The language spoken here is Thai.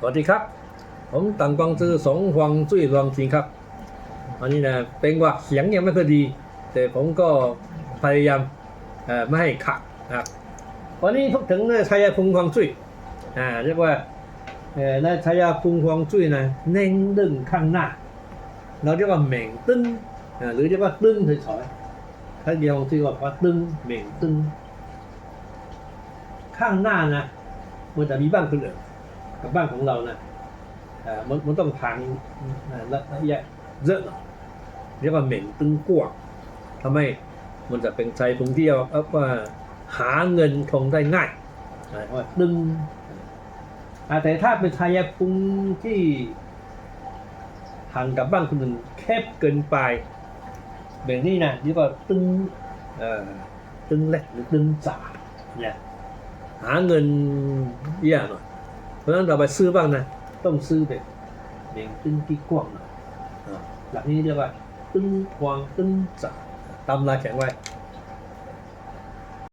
สวัสดีครับ ผมตังกวางจือสงหวังจุยรองชิงครับ อันนี้นะเป็นว่าเสียงยังไม่ค่อยดี แต่ผมก็พยายามเอ่อไม่ให้ขัดนะครับวันนี้พูดถึงในชายาพุงหวังจุยอ่าเรียกว่าเอ่อในชายาพุงหวังจุยนะเน่งดึงข้างหน้า เราเรียกว่าเหม่งตึ้งอ่าหรือเรียกว่าตึ้งเฉยๆถ้าเดียวที่ว่าว่าตึ้งเหม่งตึ้งข้างหน้านะมันจะมีบ้านคนอื่น กับบ้านของเรานะอ่ามันมันต้องทางอ่าระระยะเยอะหน่อยเรียกว่าเหม่งตึงกวางทำให้มันจะเป็นใจตรงที่เอาเอาว่าหาเงินคงได้ง่ายอ่าว่าตึงแต่ถ้าเป็นชายภูมิที่ห่างกับบ้านคนอื่นแคบเกินไปแบบนี้นะเรียกว่าตึงเอ่อตึงเล็กหรือตึงจ่าเนี่ยหาเงินยากหน่อย ราะฉะนั้นเราไปซื้อบ้างนะ ต้องซื้อแบบเบ่งตึงที่กว้างหน่อยอ่าหลักนี้เรียกว่าตึงกวางตึงจ่าตำราแข็งไว้